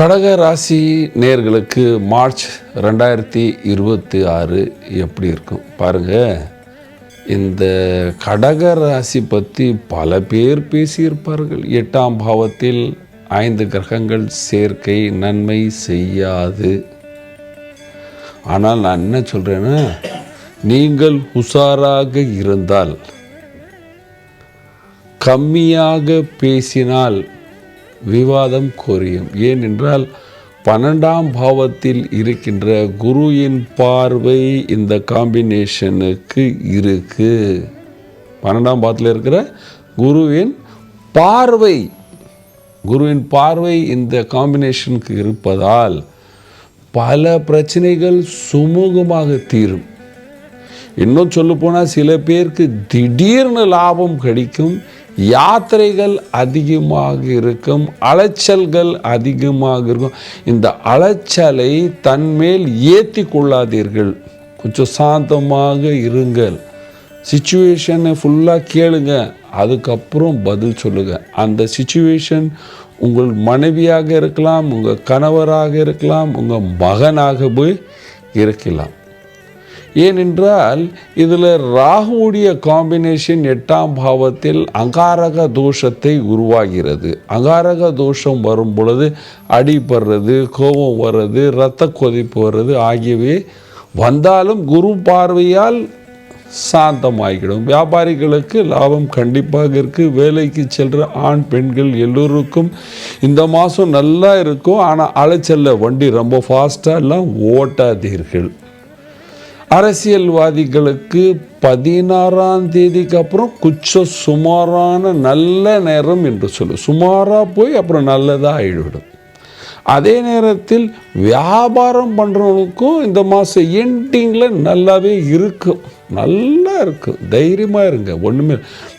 கடக ராசி நேர்களுக்கு மார்ச் ரெண்டாயிரத்தி இருபத்தி ஆறு எப்படி இருக்கும்? பாருங்க. இந்த கடக ராசி பற்றி பல பேர் பேசியிருப்பார்கள். எட்டாம் பாவத்தில் ஐந்து கிரகங்கள் சேர்க்கை நன்மை செய்யாது. ஆனால் நான் என்ன சொல்கிறேன்னா நீங்கள் உஷாராக இருந்தால் கம்மியாக பேசினால் விவாதம் குறையும் ஏனென்றால் பன்னெண்டாம் பாவத்தில் இருக்கின்ற குருவின் பார்வை இந்த காம்பினேஷனுக்கு இருக்கு. பன்னெண்டாம் பாவத்தில் இருக்கிற குருவின் பார்வை குருவின் பார்வை இந்த காம்பினேஷனுக்கு இருப்பதால் பல பிரச்சனைகள் சுமூகமாக தீரும். இன்னும் சொல்லப்போனால் சில பேருக்கு திடீர்னு லாபம் கிடைக்கும். யாத்திரைகள் அதிகமாக இருக்கும் அலைச்சல்கள் அதிகமாக இருக்கும். இந்த அலைச்சலை தன்மேல் ஏற்றி கொள்ளாதீர்கள். கொஞ்சம் சாந்தமாக இருங்கள். சுச்சுவேஷனை ஃபுல்லாக கேளுங்க. அதுக்கப்புறம் பதில் சொல்லுங்கள் அந்த சுச்சுவேஷன் உங்கள் மனைவியாக இருக்கலாம் உங்கள் கணவராக இருக்கலாம் உங்கள் மகனாக போய் இருக்கலாம். ஏனென்றால் இதில் ராகுவுடைய காம்பினேஷன் எட்டாம் பாவத்தில் அகாரக தோஷத்தை உருவாகிறது. அகாரக தோஷம் வரும் பொழுது அடிபடுறது கோபம் வர்றது இரத்த கொதிப்பு வர்றது ஆகியவை வந்தாலும் குரு பார்வையால் சாந்தமாகிடும். வியாபாரிகளுக்கு லாபம் கண்டிப்பாக இருக்குது வேலைக்கு செல்கிற ஆண் பெண்கள் எல்லோருக்கும் இந்த மாதம் நல்லா இருக்கும். ஆனால் அலைச்சல்ல வண்டி ரொம்ப ஃபாஸ்ட்டாக எல்லாம் ஓட்டாதீர்கள். அரசியல்வாதிகளுக்கு பதினாறாம் தேதிக்கு அப்புறம் குச்ச சுமாரான நல்ல நேரம் என்று சொல்லு. சுமாராக போய் அப்புறம் நல்லதாக ஆகிவிடும் அதே நேரத்தில் வியாபாரம் பண்ணுறவனுக்கும் இந்த மாதம் எண்டிங்கில் நல்லாவே இருக்கும் நல்லா இருக்கும் தைரியமாக இருங்க. ஒன்றுமே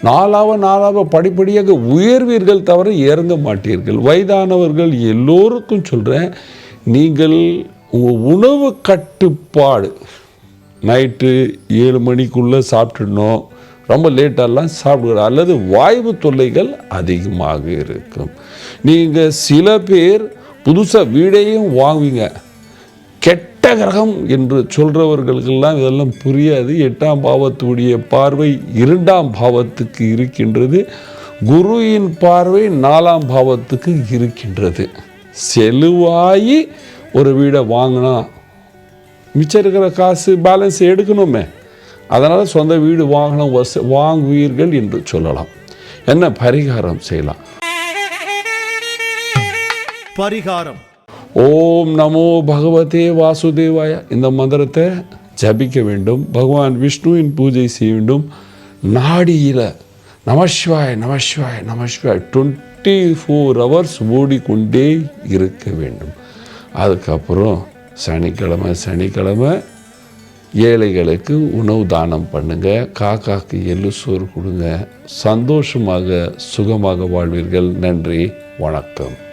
நாலாவ நாலாவ படிப்படியாக உயர்வீர்கள் தவிர இறங்க மாட்டீர்கள். வயதானவர்கள் எல்லோருக்கும் சொல்கிறேன் நீங்கள் உங்கள் உணவு கட்டுப்பாடு நைட்டு ஏழு மணிக்குள்ளே சாப்பிட்டுடணும் ரொம்ப லேட்டெல்லாம் சாப்பிடுற அல்லது வாய்வு தொல்லைகள் அதிகமாக இருக்கும். நீங்கள் சில பேர் புதுசாக வீடையும் வாங்குவீங்க. கெட்ட கிரகம் என்று சொல்கிறவர்களுக்கெல்லாம் இதெல்லாம் புரியாது. எட்டாம் பாவத்துடைய பார்வை இரண்டாம் பாவத்துக்கு இருக்கின்றது. குருவின் பார்வை நாலாம் பாவத்துக்கு இருக்கின்றது. செலுவாயி ஒரு வீடை வாங்கினா மிச்சம் இருக்கிற காசு பேலன்ஸ் எடுக்கணுமே. அதனால் சொந்த வீடு வாங்கணும் வச வாங்குவீர்கள் என்று சொல்லலாம். என்ன பரிகாரம் செய்யலாம்? பரிகாரம். ஓம் நமோ பகவதே வாசுதேவாய. இந்த மந்திரத்தை ஜபிக்க வேண்டும். பகவான் விஷ்ணுவின் பூஜை செய்ய வேண்டும். நாடியில் நமசிவாய் நமசிவாய் நமசிவாய் டுவெண்ட்டி ஃபோர் ஹவர்ஸ் ஓடிக்கொண்டே இருக்க வேண்டும். அதுக்கப்புறம் சனிக்கிழமை சனிக்கிழமை ஏழைகளுக்கு உணவு தானம் பண்ணுங்கள் காக்காக்கு எள்ளு சோறு கொடுங்க. சந்தோஷமாக சுகமாக வாழ்வீர்கள். நன்றி. வணக்கம்.